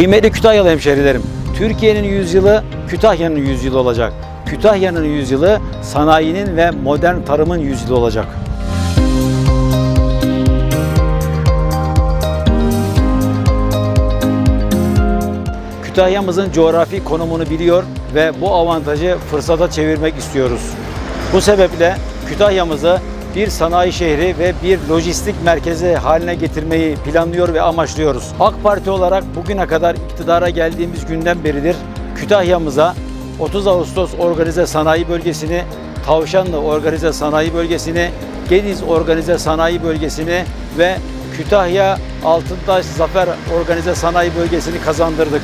Kıymetli Kütahyalı hemşehrilerim, Türkiye'nin yüzyılı Kütahya'nın yüzyılı olacak. Kütahya'nın yüzyılı sanayinin ve modern tarımın yüzyılı olacak. Kütahya'mızın coğrafi konumunu biliyor ve bu avantajı fırsata çevirmek istiyoruz. Bu sebeple Kütahya'mızı bir sanayi şehri ve bir lojistik merkezi haline getirmeyi planlıyor ve amaçlıyoruz. AK Parti olarak bugüne kadar iktidara geldiğimiz günden beridir Kütahya'mıza 30 Ağustos Organize Sanayi Bölgesi'ni, Tavşanlı Organize Sanayi Bölgesi'ni, Gediz Organize Sanayi Bölgesi'ni ve Kütahya Altıntaş Zafer Organize Sanayi Bölgesi'ni kazandırdık.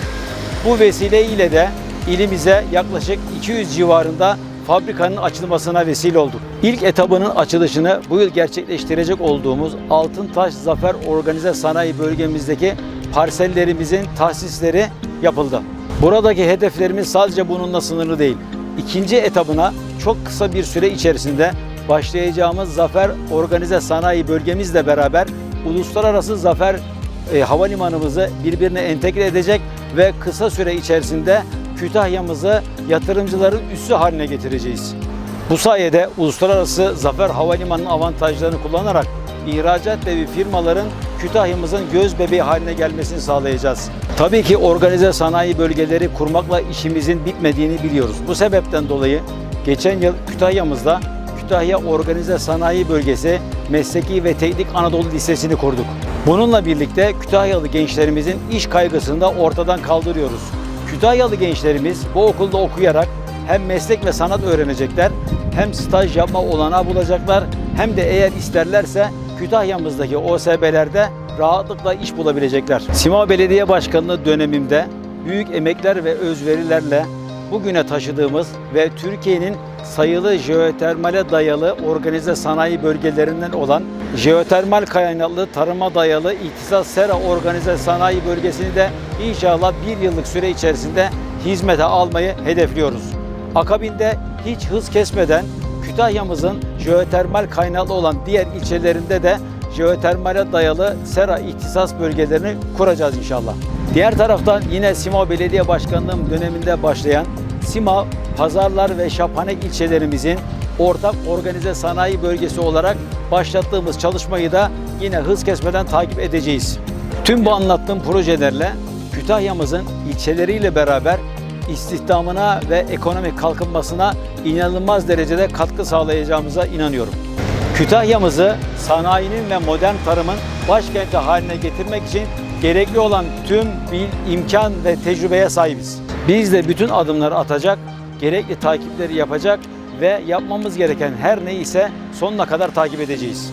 Bu vesile ile de ilimize yaklaşık 200 civarında fabrikanın açılmasına vesile olduk. İlk etabının açılışını bu yıl gerçekleştirecek olduğumuz Altıntaş Zafer Organize Sanayi bölgemizdeki parsellerimizin tahsisleri yapıldı. Buradaki hedeflerimiz sadece bununla sınırlı değil. İkinci etabına çok kısa bir süre içerisinde başlayacağımız Zafer Organize Sanayi bölgemizle beraber uluslararası Zafer e, havalimanımızı birbirine entegre edecek ve kısa süre içerisinde Kütahya'mızı yatırımcıların üssü haline getireceğiz. Bu sayede uluslararası Zafer Havalimanı'nın avantajlarını kullanarak ihracat devi firmaların Kütahya'mızın göz bebeği haline gelmesini sağlayacağız. Tabii ki organize sanayi bölgeleri kurmakla işimizin bitmediğini biliyoruz. Bu sebepten dolayı geçen yıl Kütahya'mızda Kütahya Organize Sanayi Bölgesi Mesleki ve Teknik Anadolu Lisesi'ni kurduk. Bununla birlikte Kütahyalı gençlerimizin iş kaygısını da ortadan kaldırıyoruz. Kütahyalı gençlerimiz bu okulda okuyarak hem meslek ve sanat öğrenecekler, hem staj yapma olanağı bulacaklar, hem de eğer isterlerse Kütahya'mızdaki OSB'lerde rahatlıkla iş bulabilecekler. Sima Belediye Başkanlığı dönemimde büyük emekler ve özverilerle bugüne taşıdığımız ve Türkiye'nin sayılı jeotermale dayalı organize sanayi bölgelerinden olan jeotermal kaynaklı tarıma dayalı ihtisas sera organize sanayi bölgesini de inşallah bir yıllık süre içerisinde hizmete almayı hedefliyoruz. Akabinde hiç hız kesmeden Kütahya'mızın jeotermal kaynaklı olan diğer ilçelerinde de jeotermale dayalı sera ihtisas bölgelerini kuracağız inşallah. Diğer taraftan yine Sima Belediye Başkanlığım döneminde başlayan Sima, Pazarlar ve Şaphane ilçelerimizin ortak organize sanayi bölgesi olarak başlattığımız çalışmayı da yine hız kesmeden takip edeceğiz. Tüm bu anlattığım projelerle Kütahya'mızın ilçeleriyle beraber istihdamına ve ekonomik kalkınmasına inanılmaz derecede katkı sağlayacağımıza inanıyorum. Kütahya'mızı sanayinin ve modern tarımın başkenti haline getirmek için gerekli olan tüm bil, imkan ve tecrübeye sahibiz. Biz de bütün adımları atacak, gerekli takipleri yapacak ve yapmamız gereken her neyse sonuna kadar takip edeceğiz.